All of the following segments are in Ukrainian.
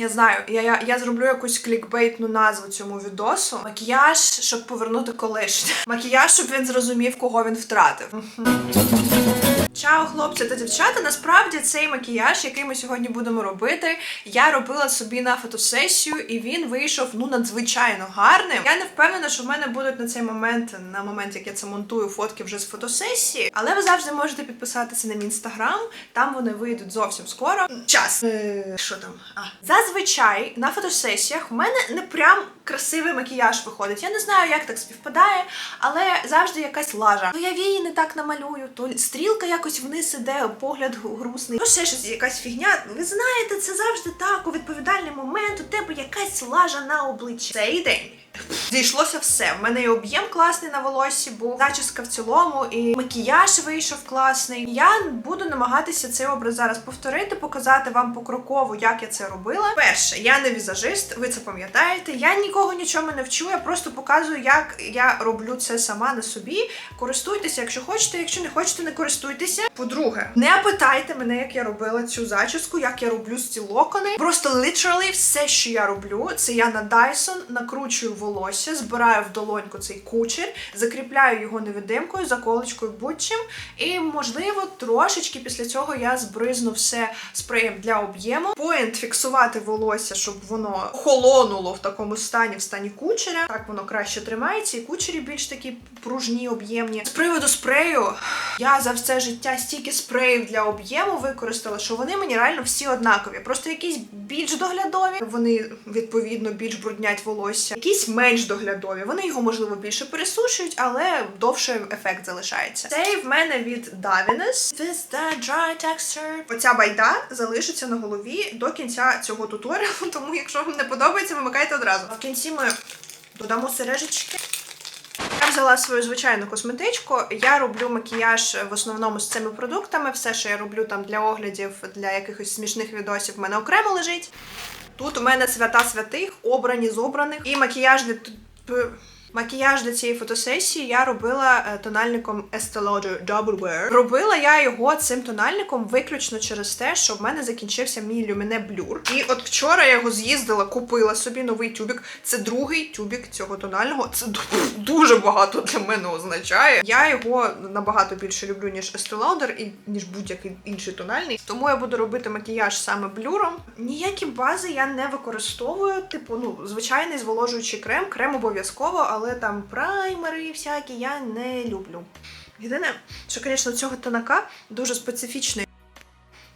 Я знаю, я, я, я зроблю якусь клікбейтну назву цьому відосу. Макіяж, щоб повернути колишнє. Макіяж, щоб він зрозумів, кого він втратив. Чао, хлопці та дівчата. Насправді цей макіяж, який ми сьогодні будемо робити, я робила собі на фотосесію, і він вийшов ну надзвичайно гарним. Я не впевнена, що в мене будуть на цей момент, на момент, як я це монтую, фотки вже з фотосесії. Але ви завжди можете підписатися на мій інстаграм. Там вони вийдуть зовсім скоро. Час. Е, Що там? А зазвичай на фотосесіях в мене не прям красивий макіяж виходить. Я не знаю, як так співпадає, але завжди якась лажа. То я вії не так намалюю, то стрілка якось вниз іде, погляд грустний. Ну, ще щось, якась фігня. Ви знаєте, це завжди так. У відповідальний момент у тебе якась лажа на обличчі. Цей день. Зійшлося все. В мене і об'єм класний на волоссі був, зачіска в цілому, і макіяж вийшов класний. Я буду намагатися цей образ зараз повторити, показати вам покроково, як я це робила. Перше, я не візажист, ви це пам'ятаєте. Я нікого нічому не вчу, я просто показую, як я роблю це сама на собі. Користуйтеся, якщо хочете, якщо не хочете, не користуйтеся. По-друге, не питайте мене, як я робила цю зачіску, як я роблю ці локони. Просто literally все, що я роблю, це я на Dyson накручую волосся, збираю в долоньку цей кучер, закріпляю його невидимкою, заколочкою будь-чим. І, можливо, трошечки після цього я збризну все спреєм для об'єму. Поінт фіксувати волосся, щоб воно холонуло в такому стані, в стані кучеря. Так воно краще тримається, і кучері більш такі пружні, об'ємні. З приводу спрею, я за все життя стільки спреїв для об'єму використала, що вони мені реально всі однакові. Просто якісь більш доглядові, вони відповідно більш бруднять волосся, якісь менш доглядові. Вони його можливо більше пересушують, але довше ефект залишається. Цей в мене від Davines. This the dry texture. Оця байда залишиться на голові до кінця цього туторіалу, тому якщо вам не подобається, вимикайте одразу. А в кінці ми додамо сережечки. Я взяла свою звичайну косметичку. Я роблю макіяж в основному з цими продуктами. Все, що я роблю там для оглядів, для якихось смішних відосів, в мене окремо лежить. Тут у мене свята святих, обрані з обраних. І макіяжний Макіяж для цієї фотосесії я робила е, тональником Estee Lauder Double Wear. Робила я його цим тональником виключно через те, що в мене закінчився мій люміне блюр. І от вчора я його з'їздила, купила собі новий тюбік. Це другий тюбік цього тонального. Це дуже багато для мене означає. Я його набагато більше люблю, ніж Estee Lauder і ніж будь-який інший тональний. Тому я буду робити макіяж саме блюром. Ніякі бази я не використовую. Типу, ну, звичайний зволожуючий крем, крем обов'язково, але там праймери всякі я не люблю. Єдине, що, звісно, цього тонака дуже специфічний.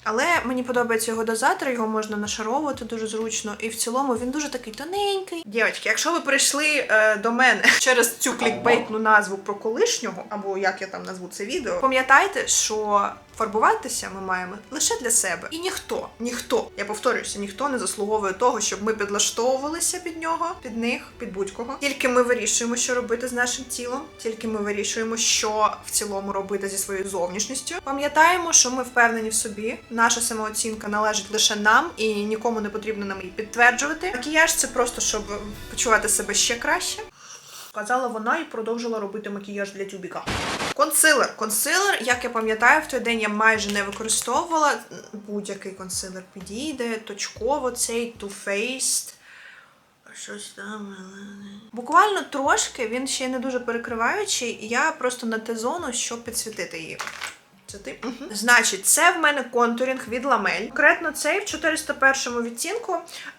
Але мені подобається його дозатор, його можна нашаровувати дуже зручно. І в цілому він дуже такий тоненький. Дівчатки, якщо ви прийшли е, до мене через цю клікбейтну назву про колишнього, або як я там назву це відео, пам'ятайте, що фарбуватися ми маємо лише для себе. І ніхто, ніхто, я повторююся, ніхто не заслуговує того, щоб ми підлаштовувалися під нього, під них, під будь-кого. Тільки ми вирішуємо, що робити з нашим тілом, тільки ми вирішуємо, що в цілому робити зі своєю зовнішністю. Пам'ятаємо, що ми впевнені в собі. Наша самооцінка належить лише нам, і нікому не потрібно нам її підтверджувати. Макіяж це просто щоб почувати себе ще краще. Сказала вона і продовжила робити макіяж для тюбіка. Консилер. Консилер, як я пам'ятаю, в той день я майже не використовувала. Будь-який консилер підійде, точково цей Too Faced. Щось там. Буквально трошки, він ще не дуже перекриваючий, і я просто на те зону, щоб підсвітити її. Це ти? Угу. Значить, це в мене контурінг від ламель. Конкретно цей в 401 відтінку.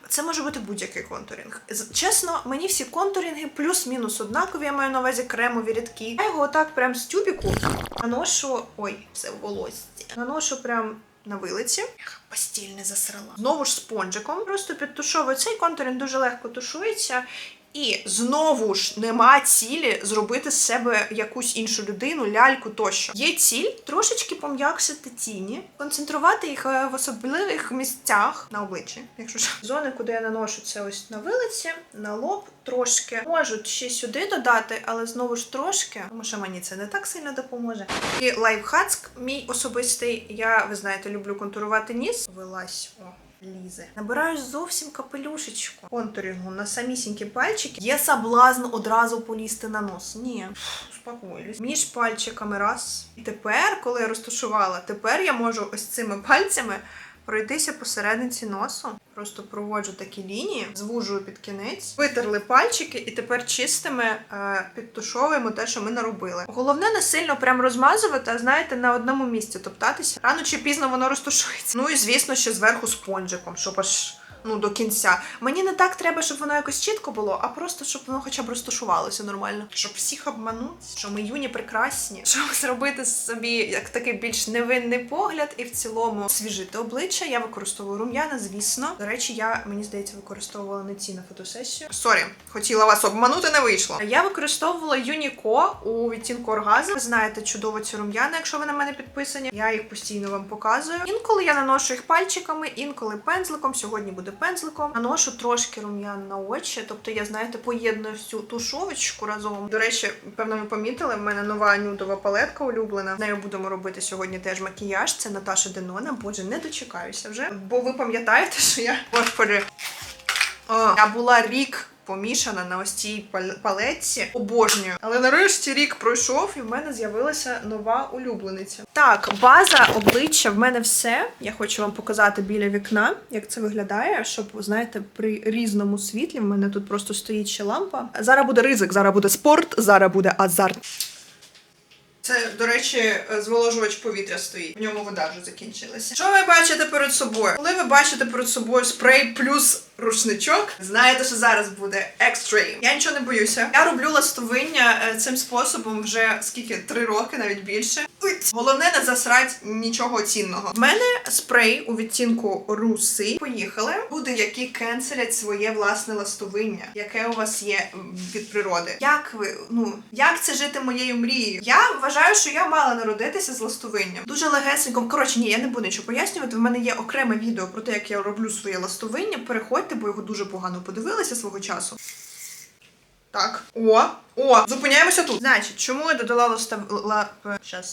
Це може бути будь-який контурінг. Чесно, мені всі контурінги плюс-мінус однакові, я маю на увазі кремові рідкі. Я його отак прям з тюбіку наношу. Ой, все в волосся. Наношу прям на вилиці. Постіль не засрала. Знову ж спонжиком. Просто підтушовую. Цей контурінг дуже легко тушується. І знову ж нема цілі зробити з себе якусь іншу людину, ляльку тощо. Є ціль трошечки пом'якшити тіні, концентрувати їх е, в особливих місцях на обличчі. Якщо ж зони, куди я наношу це ось на вилиці, на лоб трошки. Можуть ще сюди додати, але знову ж трошки, тому що мені це не так сильно допоможе. І лайфхак мій особистий. Я, ви знаєте, люблю контурувати ніс. Вилазь. О лізе. Набираю зовсім капелюшечку контурінгу на самісінькі пальчики. Є соблазн одразу полізти на нос. Ні, успокоюсь. Між пальчиками раз. І тепер, коли я розташувала, тепер я можу ось цими пальцями пройтися посерединці носу. Просто проводжу такі лінії, звужую під кінець, витерли пальчики і тепер чистими е, підтушовуємо те, що ми наробили. Головне не сильно прям розмазувати, а знаєте, на одному місці топтатися. Рано чи пізно воно розтушується. Ну і звісно, ще зверху спонжиком, щоб аж. Ну, до кінця. Мені не так треба, щоб воно якось чітко було, а просто щоб воно хоча б розташувалося нормально. Щоб всіх обманути, що ми юні прекрасні, щоб зробити собі як такий більш невинний погляд і в цілому свіжити обличчя. Я використовую рум'яна, звісно. До речі, я мені здається використовувала не ці на фотосесію. Сорі, хотіла вас обманути, не вийшло. Я використовувала Юніко у відтінку оргазм. Ви знаєте чудово ці рум'яна, якщо ви на мене підписані. Я їх постійно вам показую. Інколи я наношу їх пальчиками, інколи пензликом. Сьогодні буде пензликом. Наношу трошки рум'ян на очі. Тобто я, знаєте, поєдную всю тушовочку разом. До речі, певно, ви помітили, в мене нова нюдова палетка улюблена. З нею будемо робити сьогодні теж макіяж. Це Наташа Денона. Боже, не дочекаюся вже. Бо ви пам'ятаєте, що я Господи, О, я була рік. Помішана на ось цій пал- палетці, обожнюю. Але нарешті рік пройшов, і в мене з'явилася нова улюблениця. Так, база обличчя в мене все. Я хочу вам показати біля вікна, як це виглядає, щоб знаєте, при різному світлі в мене тут просто стоїть ще лампа. Зараз буде ризик, зараз буде спорт, зараз буде азарт. Це, до речі, зволожувач повітря стоїть. В ньому вода вже закінчилася. Що ви бачите перед собою? Коли ви бачите перед собою спрей плюс рушничок, знаєте, що зараз буде екстрейм. Я нічого не боюся. Я роблю ластовиння е, цим способом вже скільки три роки, навіть більше. Головне не засрать нічого цінного. В мене спрей у відтінку руси. Поїхали. Люди, які кенселять своє власне ластовиння, яке у вас є від природи. Як ви ну як це жити моєю мрією? Я вважаю, що я мала народитися з ластовинням. Дуже легесенько. Коротше, ні, я не буду нічого пояснювати. В мене є окреме відео про те, як я роблю своє ластовиння. Переходьте, бо його дуже погано подивилися свого часу. Так. О, о, зупиняємося тут. Значить, чому я додала ластов... ла...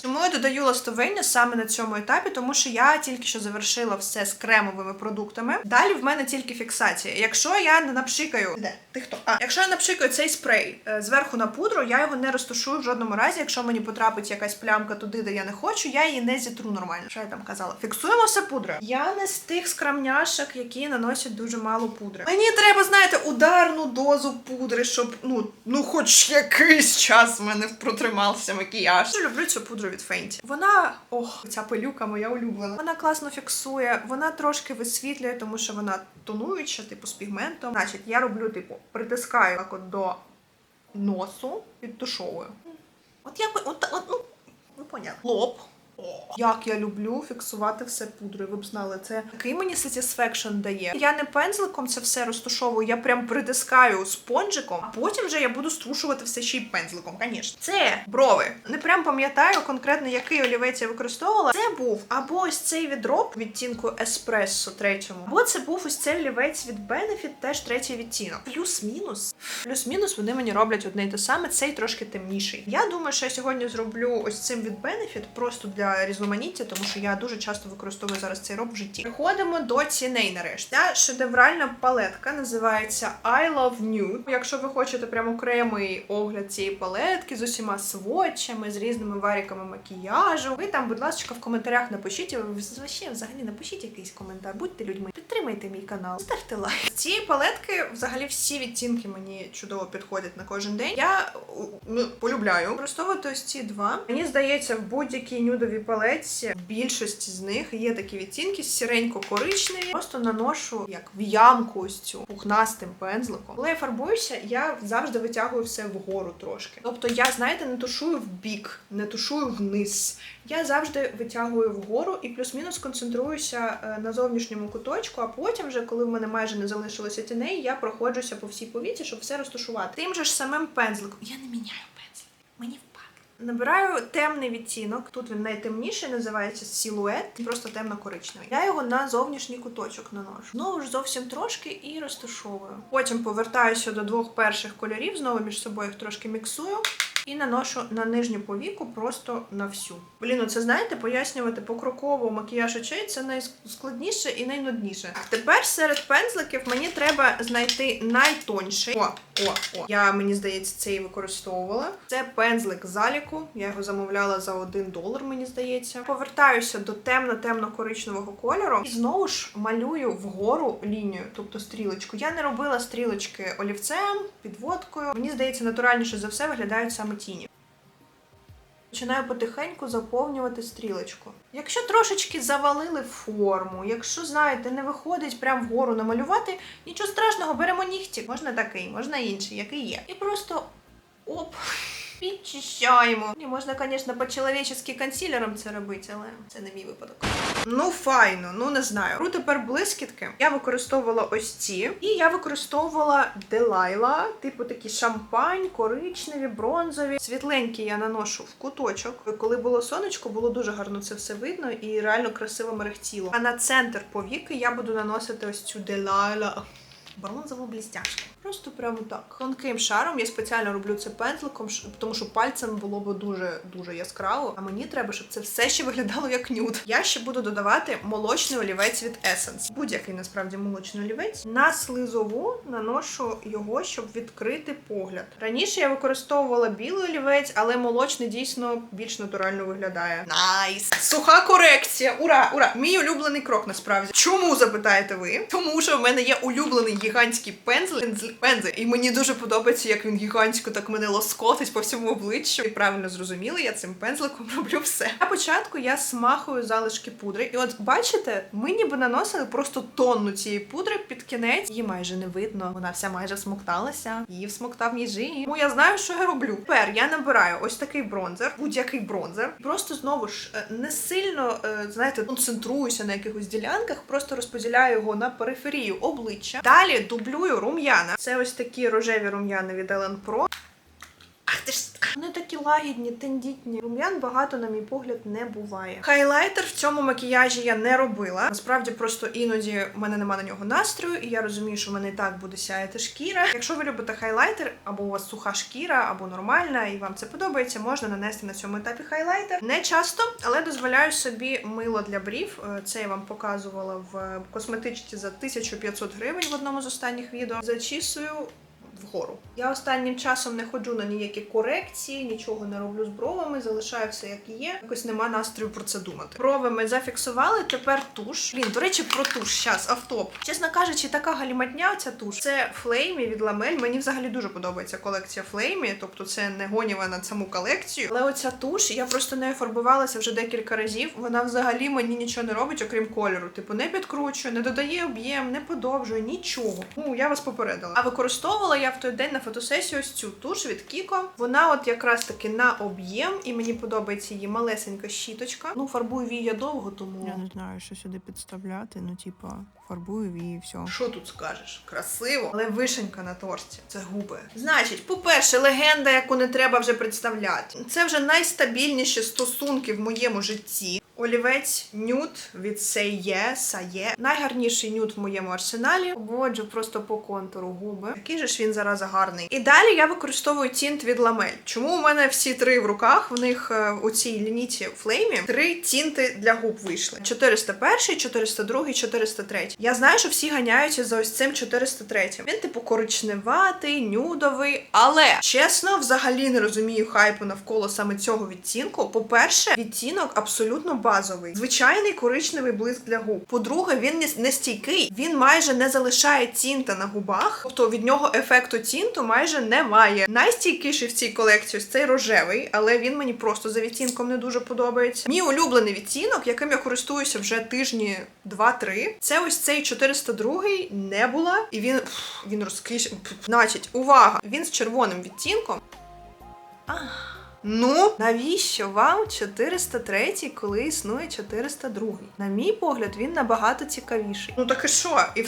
Чому я додаю ластовиння саме на цьому етапі? Тому що я тільки що завершила все з кремовими продуктами. Далі в мене тільки фіксація. Якщо я не напшикаю. Де? Ти хто? А якщо я напшикаю цей спрей е, зверху на пудру, я його не розташую в жодному разі. Якщо мені потрапить якась плямка туди, де я не хочу, я її не зітру нормально. Що я там казала? Фіксуємо все пудрою. Я не з тих скрамняшок, які наносять дуже мало пудри. Мені треба, знаєте, ударну дозу пудри, щоб ну, ну хоч якийсь час в мене протримався макіяж. Я люблю цю пудру від Фенті. Вона, ох, ця пилюка моя улюблена. Вона класно фіксує, вона трошки висвітлює, тому що вона тонуюча, типу з пігментом. Значить, я роблю, типу, притискаю так от до носу, підтушовую. От як от, от, ну, ви поняли. Лоб. Як я люблю фіксувати все пудрою. Ви б знали, це такий мені satisfaction дає. Я не пензликом це все розташовую, я прям притискаю спонжиком, а потім вже я буду струшувати все ще й пензликом. Звісно, це брови. Не прям пам'ятаю конкретно, який олівець я використовувала. Це був або ось цей відроб відтінку еспресо третьому, або це був ось цей олівець від Benefit, теж третій відтінок. Плюс-мінус. Плюс-мінус вони мені роблять одне й те саме, цей трошки темніший. Я думаю, що я сьогодні зроблю ось цим від Benefit просто для різноманіття, тому що я дуже часто використовую зараз цей роб в житті. Переходимо до ціней нарешті. Ця шедевральна палетка називається I Love Nude. Якщо ви хочете прям окремий огляд цієї палетки з усіма сводчами, з різними варіками макіяжу, ви там, будь ласка, в коментарях напишіть. Ви взагалі напишіть якийсь коментар, будьте людьми, підтримайте мій канал, ставте лайк. Цієї палетки взагалі всі відтінки мені чудово підходять на кожен день. Я ну, полюбляю використовувати ось ці два. Мені здається, в будь-якій нюдовій палетці в більшості з них є такі відтінки сіренько-коричневі. Просто наношу як в ямку ось цю пухнастим пензликом. Коли я фарбуюся, я завжди витягую все вгору трошки. Тобто я, знаєте, не тушую в бік, не тушую вниз. Я завжди витягую вгору і плюс-мінус концентруюся е, на зовнішньому куточку, а потім, вже коли в мене майже не залишилося тіней, я проходжуся по всій повіці, щоб все розташувати. Тим же ж самим пензликом. Я не міняю пензлик. Мені. Набираю темний відтінок. Тут він найтемніший, називається силует, просто темно-коричневий. Я його на зовнішній куточок наношу. Знову ж зовсім трошки і розташовую. Потім повертаюся до двох перших кольорів, знову між собою їх трошки міксую. І наношу на нижню повіку просто на всю. Блін, це знаєте, пояснювати покроково макіяж очей це найскладніше і найнудніше. Тепер серед пензликів мені треба знайти найтонший. О, О, о. Я, мені здається, це і використовувала. Це пензлик заліку. Я його замовляла за 1 долар, мені здається. Повертаюся до темно-темно-коричневого кольору і знову ж малюю вгору лінію, тобто стрілочку. Я не робила стрілочки олівцем, підводкою. Мені здається, натуральніше за все виглядають саме тіні. Починаю потихеньку заповнювати стрілочку. Якщо трошечки завалили форму, якщо знаєте, не виходить прямо вгору намалювати, нічого страшного, беремо нігті. Можна такий, можна інший, який є. І просто оп. Підчищаємо. І можна, звісно, по-чоловічески консилером це робити, але це не мій випадок. Ну, файно, ну не знаю. Беру тепер блискітки. Я використовувала ось ці, і я використовувала Делайла, типу такі шампань, коричневі, бронзові. Світленькі я наношу в куточок. Коли було сонечко, було дуже гарно це все видно і реально красиво мерехтіло. А на центр повіки я буду наносити ось цю Делайла. Бронзову блістяшку. Просто прямо так. Тонким шаром я спеціально роблю це пензликом, тому що пальцем було б дуже дуже яскраво. А мені треба, щоб це все ще виглядало як нюд. Я ще буду додавати молочний олівець від Essence. Будь-який насправді молочний олівець. На слизову наношу його, щоб відкрити погляд. Раніше я використовувала білий олівець, але молочний дійсно більш натурально виглядає. Найс! Суха корекція! Ура! Ура! Мій улюблений крок насправді. Чому запитаєте ви? Тому що в мене є улюблений гігантський пензль, пензль, пензль, і мені дуже подобається, як він гігантсько так мене лоскотить по всьому обличчю. І правильно зрозуміли, я цим пензликом роблю все. На початку я смахую залишки пудри, і от бачите, ми ніби наносили просто тонну цієї пудри під кінець. Її майже не видно. Вона вся майже смокталася. Її всмоктав жим. Тому я знаю, що я роблю. Тепер я набираю ось такий бронзер, будь-який бронзер. Просто знову ж е, не сильно е, знаєте, концентруюся на якихось ділянках, просто розподіляю його на периферію обличчя. Далі дублюю рум'яна. Це ось такі рожеві рум'яни від Ellen Pro. Ах ти ж. Вони такі лагідні, тендітні. Рум'ян багато, на мій погляд, не буває. Хайлайтер в цьому макіяжі я не робила. Насправді, просто іноді в мене нема на нього настрою, і я розумію, що в мене і так буде сяяти шкіра. Якщо ви любите хайлайтер, або у вас суха шкіра, або нормальна, і вам це подобається, можна нанести на цьому етапі хайлайтер. Не часто, але дозволяю собі мило для брів. Е, Це я вам показувала в косметичці за 1500 гривень в одному з останніх відео. Зачісую вгору. Я останнім часом не ходжу на ніякі корекції, нічого не роблю з бровами, залишаю все як є. Якось нема настрою про це думати. Брови ми зафіксували, тепер туш. Блін, до речі, про туш. Щас, автоп. Чесно кажучи, така галіматня ця туш. Це флеймі від ламель. Мені взагалі дуже подобається колекція флеймі, тобто це не гоніва на саму колекцію. Але оця туш, я просто нею фарбувалася вже декілька разів. Вона взагалі мені нічого не робить, окрім кольору. Типу, не підкручує, не додає об'єм, не подовжує, нічого. Ну, я вас попередила. А використовувала я в той день на фотосесію ось цю туш від Кіко. Вона от якраз таки на об'єм, і мені подобається її малесенька щіточка. Ну, фарбую вії я довго, тому. Я не знаю, що сюди підставляти, ну типа фарбую і все. Що тут скажеш? Красиво, але вишенька на торті. Це губи. Значить, по-перше, легенда, яку не треба вже представляти. Це вже найстабільніші стосунки в моєму житті. Олівець нюд від Сеє, Сає. Найгарніший нюд в моєму арсеналі. Обводжу просто по контуру губи. Який же ж він зараз гарний. І далі я використовую тінт від ламель. Чому у мене всі три в руках? В них е, у цій лінійці флеймі три тінти для губ вийшли: 401, 402, 403. Я знаю, що всі ганяються за ось цим 403. Він типу коричневатий, нюдовий, але чесно, взагалі не розумію хайпу навколо саме цього відтінку. По-перше, відтінок абсолютно базовий, звичайний коричневий блиск для губ. По-друге, він не- не стійкий, він майже не залишає тінта на губах, тобто від нього ефекту тінту майже немає. Найстійкіший в цій колекції цей рожевий, але він мені просто за відтінком не дуже подобається. Мій улюблений відтінок, яким я користуюся вже тижні 2-3, це ось цей 402 Небула, і він, він розкиш... Значить, увага! Він з червоним відтінком. Ну, навіщо вам 403, коли існує 402? На мій погляд, він набагато цікавіший. Ну так і що? І,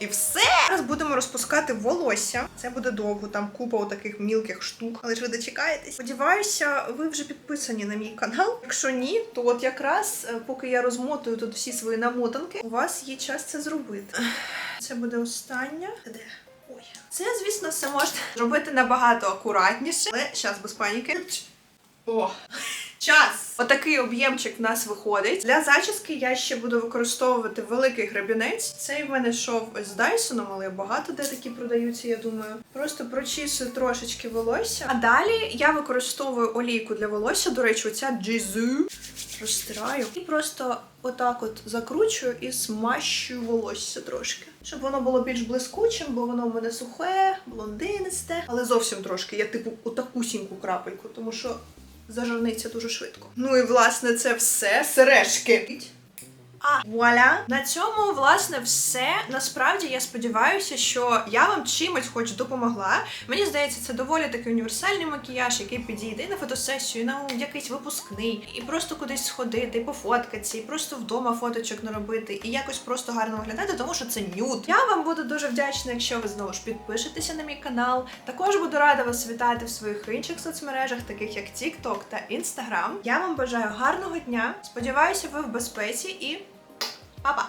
і все. Зараз будемо розпускати волосся. Це буде довго, там купа таких мілких штук. Але ж ви дочекаєтесь. Сподіваюся, ви вже підписані на мій канал. Якщо ні, то от якраз е, поки я розмотую тут всі свої намотанки, у вас є час це зробити. Це буде остання. Де? Ой. Це, звісно, все можна зробити набагато акуратніше, але зараз без паніки. О! Час! Отакий об'ємчик в нас виходить. Для зачіски я ще буду використовувати великий гребінець. Цей в мене йшов з Дайсоном, але багато де такі продаються, я думаю. Просто прочісую трошечки волосся. А далі я використовую олійку для волосся. До речі, оця Джизу. Розтираю і просто отак от закручую і смащую волосся трошки. Щоб воно було більш блискучим, бо воно в мене сухе, блондинисте, але зовсім трошки. Я типу отакусіньку крапельку, тому що зажарниться дуже швидко. Ну і власне це все. Сережки. А вуаля! На цьому власне все. Насправді я сподіваюся, що я вам чимось хоч допомогла. Мені здається, це доволі такий універсальний макіяж, який підійде на фотосесію, на якийсь випускний, і просто кудись сходити, і пофоткатися, і просто вдома фоточок наробити, і якось просто гарно виглядати, тому що це нюд. Я вам буду дуже вдячна, якщо ви знову ж підпишетеся на мій канал. Також буду рада вас вітати в своїх інших соцмережах, таких як TikTok та Instagram. Я вам бажаю гарного дня. Сподіваюся, ви в безпеці і Pa!